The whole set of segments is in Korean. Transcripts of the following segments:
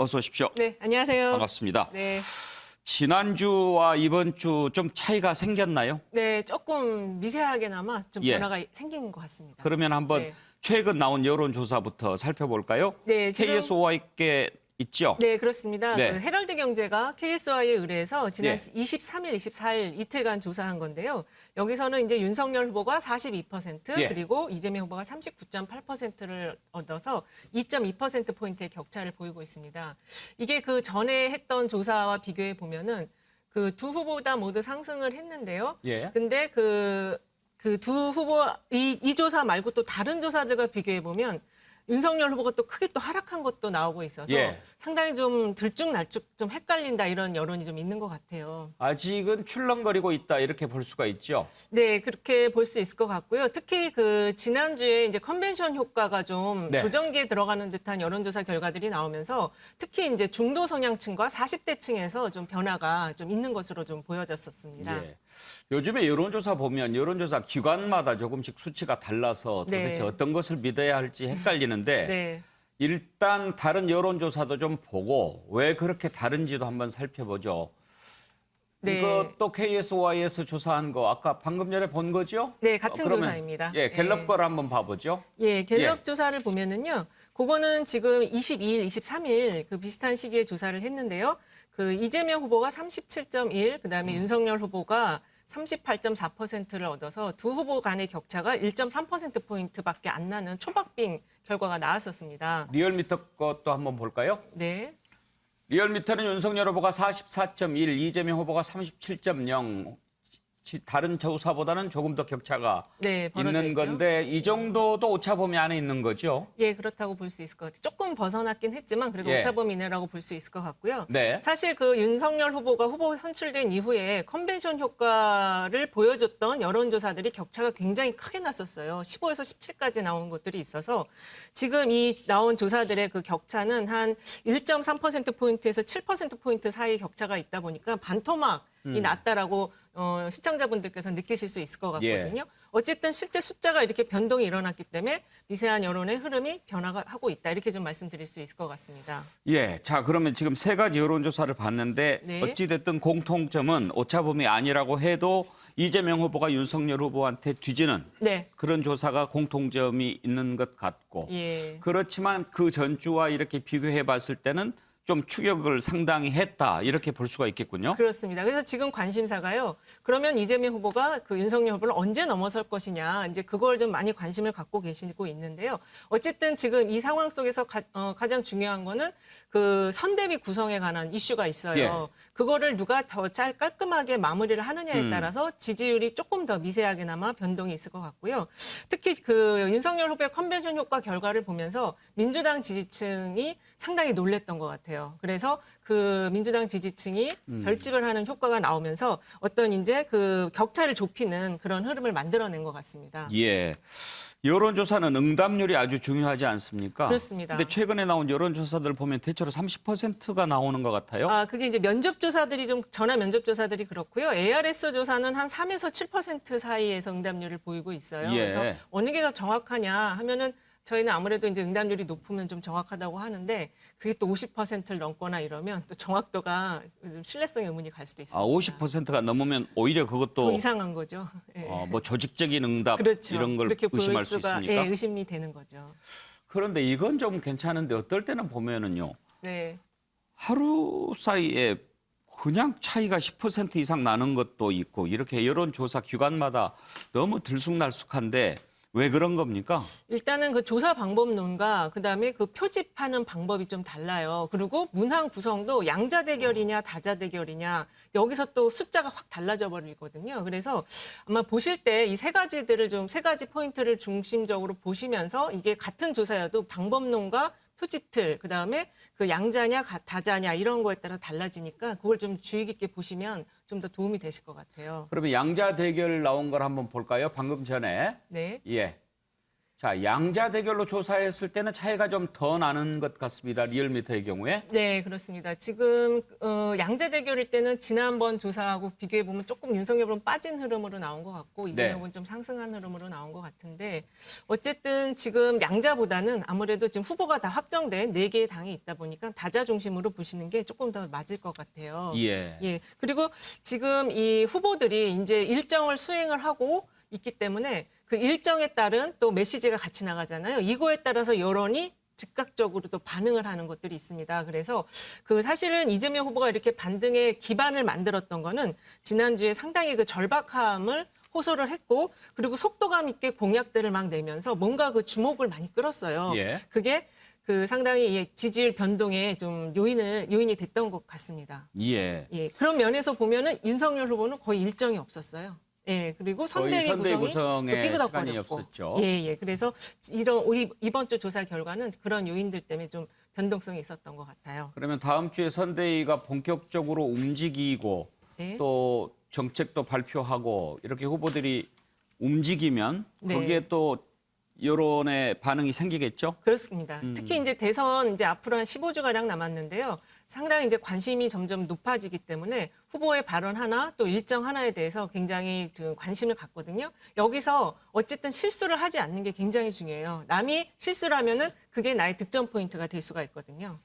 어서 오십시오. 네, 안녕하세요. 반갑습니다. 네, 지난주와 이번 주 좀 차이가 생겼나요? 네, 조금 미세하게나마 좀 예. 변화가 생긴 것 같습니다. 그러면 한번 네. 최근 나온 여론조사부터 살펴볼까요? 네, 지금- KSO와께 있죠? 네, 그렇습니다. 네. 그 헤럴드 경제가 KSI에 의뢰해서 지난 예. 23일, 24일 이틀간 조사한 건데요. 여기서는 이제 윤석열 후보가 42% 예. 그리고 이재명 후보가 39.8%를 얻어서 2.2% 포인트의 격차를 보이고 있습니다. 이게 그 전에 했던 조사와 비교해 보면은 그 두 후보 다 모두 상승을 했는데요. 예. 근데 그 그 두 후보 이, 이 조사 말고 또 다른 조사들과 비교해 보면 윤석열 후보가 또 크게 또 하락한 것도 나오고 있어서 예. 상당히 좀 들쭉날쭉 좀 헷갈린다 이런 여론이 좀 있는 것 같아요. 아직은 출렁거리고 있다 이렇게 볼 수가 있죠. 네, 그렇게 볼 수 있을 것 같고요. 특히 그 지난주에 이제 컨벤션 효과가 좀 네. 조정기에 들어가는 듯한 여론조사 결과들이 나오면서 특히 이제 중도 성향층과 40대층에서 좀 변화가 좀 있는 것으로 좀 보여졌었습니다. 예. 요즘에 여론조사 보면 여론조사 기관마다 조금씩 수치가 달라서 도대체 네. 어떤 것을 믿어야 할지 헷갈리는데 네. 일단 다른 여론조사도 좀 보고 왜 그렇게 다른지도 한번 살펴보죠. 네. 이것도 KSY에서 조사한 거 아까 방금 전에 본 거죠? 네, 같은 그러면, 조사입니다. 예, 갤럽 예. 걸 한번 봐보죠. 예, 갤럽 예. 조사를 보면은요. 그거는 지금 22일, 23일 그 비슷한 시기에 조사를 했는데요. 그 이재명 후보가 37.1, 그다음에 윤석열 후보가 38.4%를 얻어서 두 후보 간의 격차가 1.3% 포인트밖에 안 나는 초박빙 결과가 나왔었습니다. 리얼미터 것도 한번 볼까요? 네. 리얼미터는 윤석열 후보가 44.1, 이재명 후보가 37.0. 지- 다른 조사보다는 조금 더 격차가 네, 있는. 건데 이 정도도 오차범위 안에 있는 거죠. 예, 그렇다고 볼 수 있을 것 같아요. 조금 벗어났긴 했지만 그래도 예. 오차범위 내라고 볼 수 있을 것 같고요. 네. 사실 그 윤석열 후보가 후보 선출된 이후에 컨벤션 효과를 보여줬던 여론조사들이 격차가 굉장히 크게 났었어요. 15에서 17까지 나온 것들이 있어서 지금 이 나온 조사들의 그 격차는 한 1.3%포인트에서 7%포인트 사이 격차가 있다 보니까 반토막이 음. 낮다라고 어, 시청자분들께서 느끼실 수 있을 것 예. 같거든요. 어쨌든 실제 숫자가 이렇게 변동이 일어났기 때문에 미세한 여론의 흐름이 변화가 하고 있다. 이렇게 좀 말씀드릴 수 있을 것 같습니다. 예. 자, 그러면 지금 세 가지 여론조사를 봤는데 네. 어찌 됐든 공통점은 오차범위 아니라고 해도 이재명 후보가 윤석열 후보한테 뒤지는 네. 그런 조사가 공통점이 있는 것 같고 예. 그렇지만 그 전주와 이렇게 비교해 봤을 때는 좀 추격을 상당히 했다 이렇게 볼 수가 있겠군요. 그렇습니다. 그래서 지금 관심사가요. 그러면 이재명 후보가 그 윤석열 후보를 언제 넘어설 것이냐. 이제 그걸 좀 많이 관심을 갖고 계시고 있는데요. 어쨌든 지금 이 상황 속에서 가, 장 중요한 거는 그 선대위 구성에 관한 이슈가 있어요. 예. 그거를 누가 더 잘 깔끔하게 마무리를 하느냐에 음. 따라서 지지율이 조금 더 미세하게나마 변동이 있을 것 같고요. 특히 그 윤석열 후보의 컨벤션 효과 결과를 보면서 민주당 지지층이 상당히 놀랬던 것 같아요. 그래서 그 민주당 지지층이 음. 결집을 하는 효과가 나오면서 어떤 이제 그 격차를 좁히는 그런 흐름을 만들어낸 것 같습니다. 예. 여론조사는 응답률이 아주 중요하지 않습니까? 그렇습니다. 근데 최근에 나온 여론조사들 보면 대체로 30%가 나오는 것 같아요. 아, 그게 이제 면접 조사들이 좀 전화 면접 조사들이 그렇고요. ARS 조사는 한 3에서 7% 사이에서 응답률을 보이고 있어요. 예. 그래서 어느 게 더 정확하냐 하면은 저희는 아무래도 이제 응답률이 높으면 좀 정확하다고 하는데 그게 또 50%를 넘거나 이러면 또 정확도가 좀 신뢰성 의문이 갈 수도 있습니다. 아, 50%가 넘으면 오히려 더 그것도 이상한 거죠. 예. 어, 뭐 조직적인 응답 그렇죠. 이런 걸 그렇게 보일 의심할 수 수가 있습니까? 예, 의심이 되는 거죠. 그런데 이건 좀 괜찮은데 어떨 때는 보면은요. 네. 하루 사이에 그냥 차이가 10% 이상 나는 것도 있고 이렇게 여론조사 기관마다 너무 들쑥날쑥한데 왜 그런 겁니까? 일단은 그 조사 방법론과 그다음에 그 표집하는 방법이 좀 달라요. 그리고 문항 구성도 양자 대결이냐 다자 대결이냐 여기서 또 숫자가 확 달라져 버리거든요. 그래서 아마 보실 때 이 세 가지들을 좀 세 가지 포인트를 중심적으로 보시면서 이게 같은 조사여도 방법론과 표집틀 그다음에 그 양자냐 가- 다자냐 이런 거에 따라 달라지니까 그걸 좀 주의 깊게 보시면 좀 더 도움이 되실 것 같아요. 그러면 양자 대결 나온 걸 한번 볼까요? 방금 전에 네. 예. 자, 양자 대결로 조사했을 때는 차이가 좀 더 나는 것 같습니다. 리얼미터의 경우에. 네, 그렇습니다. 지금 어, 양자 대결일 때는 지난번 조사하고 비교해 보면 조금 윤석열 후보는 빠진 흐름으로 나온 것 같고 이재명 네. 후보는 좀 상승한 흐름으로 나온 것 같은데 어쨌든 지금 양자보다는 아무래도 지금 후보가 다 확정된 네 개의 당이 있다 보니까 다자 중심으로 보시는 게 조금 더 맞을 것 같아요. 예. 예. 그리고 지금 이 후보들이 이제 일정을 수행을 하고 있기 때문에 그 일정에 따른 또 메시지가 같이 나가잖아요. 이거에 따라서 여론이 즉각적으로 또 반응을 하는 것들이 있습니다. 그래서 그 사실은 이재명 후보가 이렇게 반등의 기반을 만들었던 거는 지난주에 상당히 그 절박함을 호소를 했고 그리고 속도감 있게 공약들을 막 내면서 뭔가 그 주목을 많이 끌었어요. 예. 그게 그 상당히 이 지지율 변동에 좀 요인을 요인이 됐던 것 같습니다. 예. 예, 그런 면에서 보면은 윤석열 후보는 거의 일정이 없었어요. 예, 그리고 선대위 구성이 구성에 또 삐그덕거렸고. 시간이 없었죠. 예, 예. 그래서 이런 우리 이번 주 조사 결과는 그런 요인들 때문에 좀 변동성이 있었던 것 같아요. 그러면 다음 주에 선대위가 본격적으로 움직이고 네. 또 정책도 발표하고 이렇게 후보들이 움직이면 네. 거기에 또 여론의 반응이 생기겠죠? 그렇습니다. 음. 특히 이제 대선 이제 앞으로 한 15주 가량 남았는데요. 상당히 이제 관심이 점점 높아지기 때문에 후보의 발언 하나 또 일정 하나에 대해서 굉장히 지금 관심을 갖거든요. 여기서 어쨌든 실수를 하지 않는 게 굉장히 중요해요. 남이 실수를 하면은 그게 나의 득점 포인트가 될 수가 있거든요.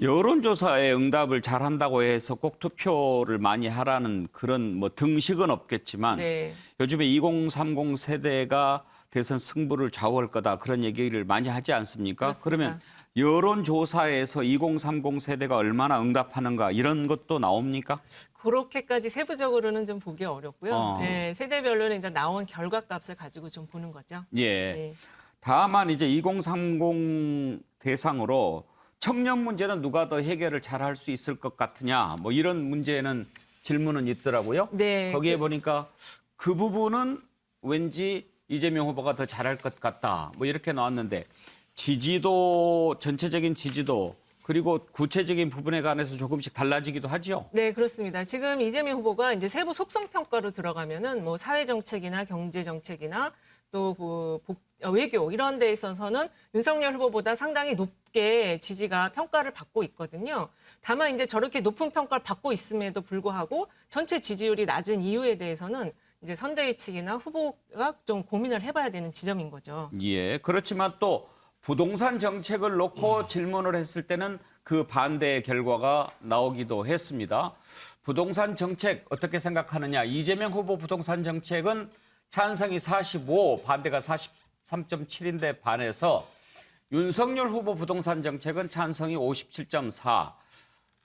여론조사에 응답을 잘한다고 해서 꼭 투표를 많이 하라는 그런 뭐 등식은 없겠지만 네. 요즘에 2030 세대가 대선 승부를 좌우할 거다 그런 얘기를 많이 하지 않습니까? 그렇습니다. 그러면 여론조사에서 2030 세대가 얼마나 응답하는가 이런 것도 나옵니까? 그렇게까지 세부적으로는 좀 보기 어렵고요. 어. 예, 세대별로는 이제 나온 결과 값을 가지고 좀 보는 거죠. 예. 예. 다만 이제 2030 대상으로 청년 문제는 누가 더 해결을 잘 할 수 있을 것 같으냐 뭐 이런 문제는 질문은 있더라고요. 네. 거기에 보니까 그 부분은 왠지 이재명 후보가 더 잘할 것 같다 뭐 이렇게 나왔는데 지지도 전체적인 지지도 그리고 구체적인 부분에 관해서 조금씩 달라지기도 하죠. 네, 그렇습니다. 지금 이재명 후보가 이제 세부 속성 평가로 들어가면은 뭐 사회 정책이나 경제 정책이나 또그 외교 이런 데 있어서는 윤석열 후보보다 상당히 높게 지지가 평가를 받고 있거든요. 다만 이제 저렇게 높은 평가를 받고 있음에도 불구하고 전체 지지율이 낮은 이유에 대해서는 이제 선대위 측이나 후보가 좀 고민을 해봐야 되는 지점인 거죠. 예. 그렇지만 또 부동산 정책을 놓고 질문을 했을 때는 그 반대의 결과가 나오기도 했습니다. 부동산 정책 어떻게 생각하느냐? 이재명 후보 부동산 정책은 찬성이 45, 반대가 43.7인데 반해서 윤석열 후보 부동산 정책은 찬성이 57.4.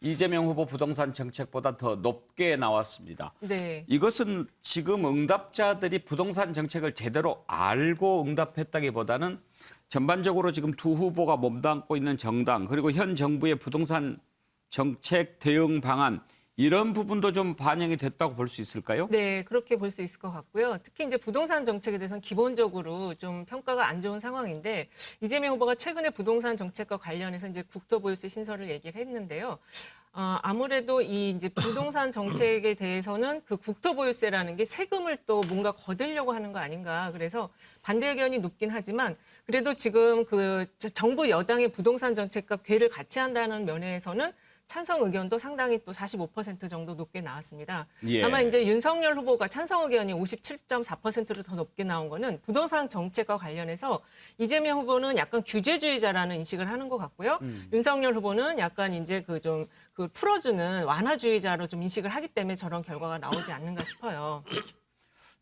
이재명 후보 부동산 정책보다 더 높게 나왔습니다. 네. 이것은 지금 응답자들이 부동산 정책을 제대로 알고 응답했다기보다는 전반적으로 지금 두 후보가 몸담고 있는 정당 그리고 현 정부의 부동산 정책 대응 방안 이런 부분도 좀 반영이 됐다고 볼 수 있을까요? 네, 그렇게 볼 수 있을 것 같고요. 특히 이제 부동산 정책에 대해서는 기본적으로 좀 평가가 안 좋은 상황인데 이재명 후보가 최근에 부동산 정책과 관련해서 이제 국토보유세 신설을 얘기를 했는데요. 어, 아무래도 이 이제 부동산 정책에 대해서는 그 국토보유세라는 게 세금을 또 뭔가 거들려고 하는 거 아닌가. 그래서 반대 의견이 높긴 하지만 그래도 지금 그 정부 여당의 부동산 정책과 괴를 같이 한다는 면에서는 찬성 의견도 상당히 또 45% 정도 높게 나왔습니다. 예. 다만 이제 윤석열 후보가 찬성 의견이 57.4%로 더 높게 나온 거는 부동산 정책과 관련해서 이재명 후보는 약간 규제주의자라는 인식을 하는 것 같고요. 윤석열 후보는 약간 이제 그 좀 그 풀어주는 완화주의자로 좀 인식을 하기 때문에 저런 결과가 나오지 않는가 싶어요.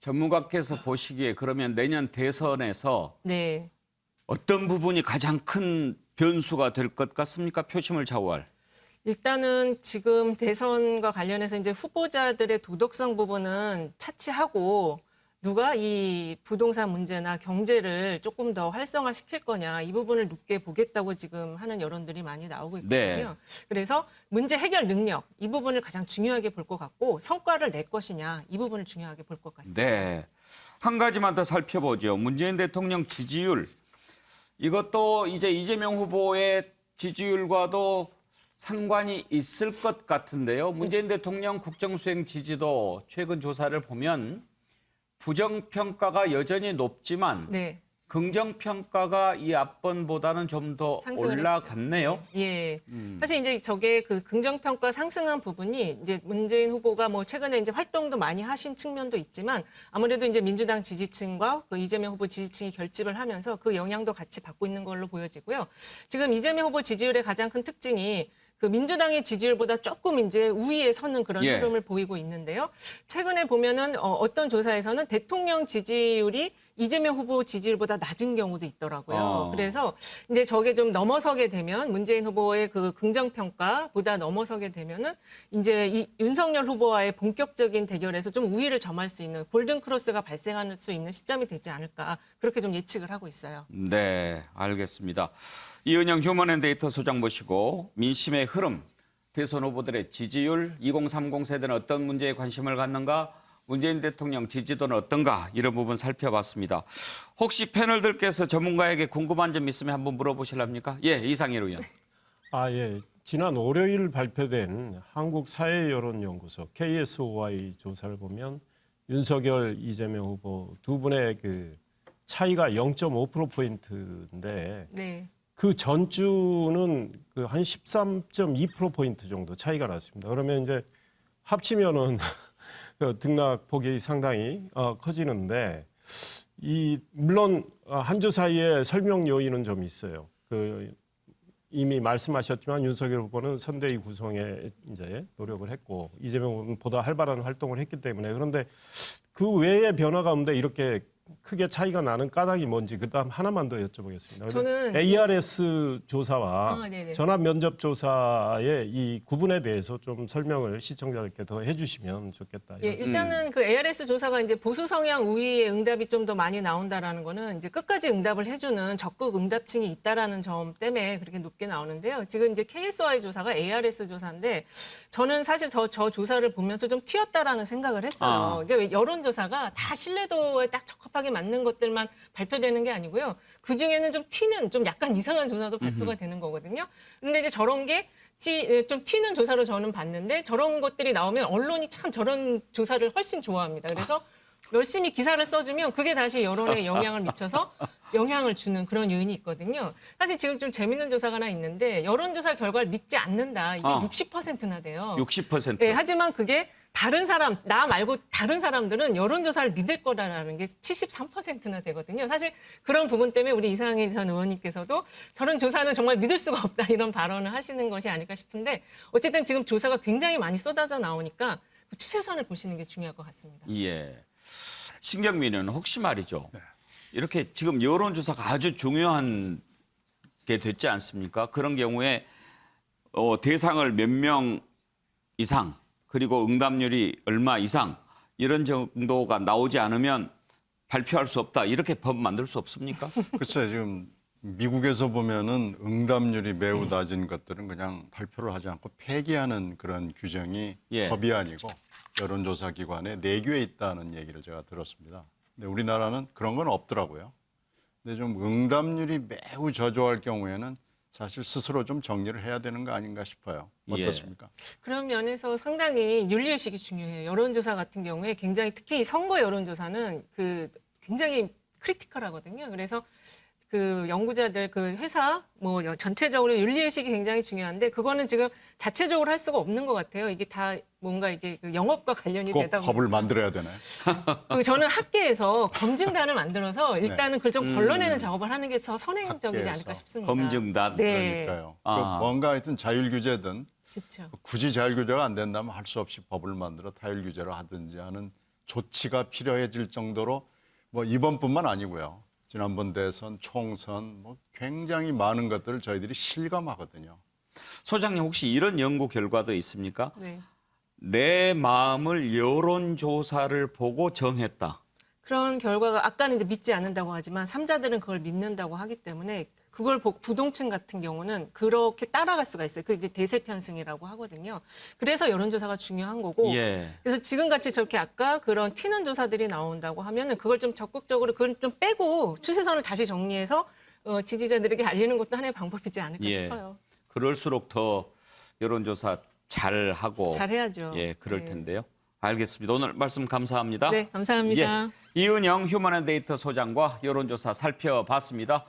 전문가께서 보시기에 그러면 내년 대선에서 네. 어떤 부분이 가장 큰 변수가 될 것 같습니까? 표심을 좌우할. 일단은 지금 대선과 관련해서 이제 후보자들의 도덕성 부분은 차치하고 누가 이 부동산 문제나 경제를 조금 더 활성화시킬 거냐 이 부분을 높게 보겠다고 지금 하는 여론들이 많이 나오고 있거든요. 네. 그래서 문제 해결 능력 이 부분을 가장 중요하게 볼 것 같고 성과를 낼 것이냐 이 부분을 중요하게 볼 것 같습니다. 네. 한 가지만 더 살펴보죠. 문재인 대통령 지지율. 이것도 이제 이재명 후보의 지지율과도 상관이 있을 것 같은데요. 문재인 대통령 국정수행 지지도 최근 조사를 보면 부정평가가 여전히 높지만 네. 긍정 평가가 이 앞번보다는 좀 더 상승을 올라갔네요. 예. 음. 사실 이제 저게 그 긍정평가 상승한 부분이 이제 문재인 후보가 뭐 최근에 이제 활동도 많이 하신 측면도 있지만 아무래도 이제 민주당 지지층과 그 이재명 후보 지지층이 결집을 하면서 그 영향도 같이 받고 있는 걸로 보여지고요. 지금 이재명 후보 지지율의 가장 큰 특징이 그 민주당의 지지율보다 조금 이제 우위에 서는 그런 예. 흐름을 보이고 있는데요. 최근에 보면은 어, 어떤 조사에서는 대통령 지지율이 이재명 후보 지지율보다 낮은 경우도 있더라고요. 어. 그래서 이제 저게 좀 넘어서게 되면 문재인 후보의 그 긍정 평가보다 넘어서게 되면은 이제 이 윤석열 후보와의 본격적인 대결에서 좀 우위를 점할 수 있는 골든 크로스가 발생할 수 있는 시점이 되지 않을까 그렇게 좀 예측을 하고 있어요. 네, 알겠습니다. 이은영 휴먼앤데이터 소장 모시고 민심의 흐름, 대선 후보들의 지지율, 2030 세대는 어떤 문제에 관심을 갖는가, 문재인 대통령 지지도는 어떤가 이런 부분 살펴봤습니다. 혹시 패널들께서 전문가에게 궁금한 점 있으면 한번 물어보실랍니까? 예, 이상일 의원. 아, 예. 지난 월요일 발표된 한국 사회 여론 연구소 KSOI 조사를 보면 윤석열, 이재명 후보 두 분의 그 차이가 0.5%포인트인데 네. 그 전주는 그 한 13.2%포인트 정도 차이가 났습니다. 그러면 이제 합치면은 그 등락 폭이 상당히 어, 커지는데 이 물론 어, 한주 사이에 설명 요인은 좀 있어요. 그 이미 말씀하셨지만 윤석열 후보는 선대위 구성에 이제 노력을 했고 이재명 후보는 보다 활발한 활동을 했기 때문에 그런데 그 외의 변화가 없는데 이렇게 크게 차이가 나는 까닭이 뭔지 그다음 하나만 더 여쭤보겠습니다. 저는 ARS 조사와 아. 전화 면접 조사의 이 구분에 대해서 좀 설명을 시청자들께 더 해주시면 좋겠다. 예, 일단은 그 ARS 조사가 이제 보수 성향 우위의 응답이 좀 더 많이 나온다라는 거는 이제 끝까지 응답을 해주는 적극 응답층이 있다라는 점 때문에 그렇게 높게 나오는데요. 지금 이제 KSI 조사가 ARS 조사인데 저는 사실 더 저 조사를 보면서 좀 튀었다라는 생각을 했어요. 아. 그러니까 왜 여론조사가 다 신뢰도에 딱 적합 하게 맞는 것들만 발표되는 게 아니고요. 그 중에는 좀 튀는 좀 약간 이상한 조사도 발표가 되는 거거든요. 근데 이제 저런 게 티, 좀 튀는 조사로 저는 봤는데 저런 것들이 나오면 언론이 참 저런 조사를 훨씬 좋아합니다. 그래서 열심히 기사를 써주면 그게 다시 여론에 영향을 미쳐서 영향을 주는 그런 요인이 있거든요. 사실 지금 좀 재밌는 조사가 하나 있는데 여론조사 결과를 믿지 않는다. 이게 어. 60%나 돼요. 60%. 네, 하지만 그게 다른 사람, 나 말고 다른 사람들은 여론조사를 믿을 거라는 게 73%나 되거든요. 사실 그런 부분 때문에 우리 이상희 전 의원님께서도 저런 조사는 정말 믿을 수가 없다 이런 발언을 하시는 것이 아닐까 싶은데 어쨌든 지금 조사가 굉장히 많이 쏟아져 나오니까 그 추세선을 보시는 게 중요할 것 같습니다. 예. 신경민은 혹시 말이죠. 네. 이렇게 지금 여론조사가 아주 중요한 게 됐지 않습니까? 그런 경우에 어, 대상을 몇 명 이상 그리고 응답률이 얼마 이상 이런 정도가 나오지 않으면 발표할 수 없다. 이렇게 법 만들 수 없습니까? 글쎄 지금 미국에서 보면은 응답률이 네. 매우 낮은 것들은 그냥 발표를 하지 않고 폐기하는 그런 규정이 예. 법이 아니고 여론조사 기관에 내규에 있다는 얘기를 제가 들었습니다. 근데 우리나라는 그런 건 없더라고요. 근데 좀 응답률이 매우 저조할 경우에는 사실 스스로 좀 정리를 해야 되는 거 아닌가 싶어요. 예. 어떻습니까? 그런 면에서 상당히 윤리의식이 중요해요. 여론조사 같은 경우에 굉장히 특히 이 선거 여론조사는 그 굉장히 크리티컬하거든요. 그래서 그 연구자들 그 회사 뭐 전체적으로 윤리의식이 굉장히 중요한데 그거는 지금 자체적으로 할 수가 없는 것 같아요. 이게 다 뭔가 이게 그 영업과 관련이 꼭 되다 보니까 법을 만들어야 되나요? 그 저는 학계에서 검증단을 만들어서 일단은 그걸 좀 걸러내는 작업을 하는 게 더 선행적이지 학계에서. 않을까 싶습니다. 검증단. 네. 그러니까요. 아. 그 뭔가 하여튼 자율 규제든 그렇죠. 굳이 자율 규제가 안 된다면 할 수 없이 법을 만들어 타율 규제를 하든지 하는 조치가 필요해질 정도로 뭐 이번뿐만 아니고요. 지난번 대선, 총선 뭐 굉장히 많은 것들을 저희들이 실감하거든요. 소장님 혹시 이런 연구 결과도 있습니까? 네. 내 마음을 여론 조사를 보고 정했다. 그런 결과가 아까는 이제 믿지 않는다고 하지만 삼자들은 그걸 믿는다고 하기 때문에 그걸 보 부동층 같은 경우는 그렇게 따라갈 수가 있어요. 그게 대세 편승이라고 하거든요. 그래서 여론조사가 중요한 거고. 예. 그래서 지금같이 저렇게 아까 그런 튀는 조사들이 나온다고 하면은 그걸 좀 적극적으로 그걸 좀 빼고 추세선을 다시 정리해서 어, 지지자들에게 알리는 것도 하나의 방법이지 않을까 예. 싶어요. 그럴수록 더 여론조사 잘 하고 잘해야죠. 예, 그럴 네. 텐데요. 알겠습니다. 오늘 말씀 감사합니다. 네, 감사합니다. 예, 이은영 휴먼앤데이터 소장과 여론조사 살펴봤습니다.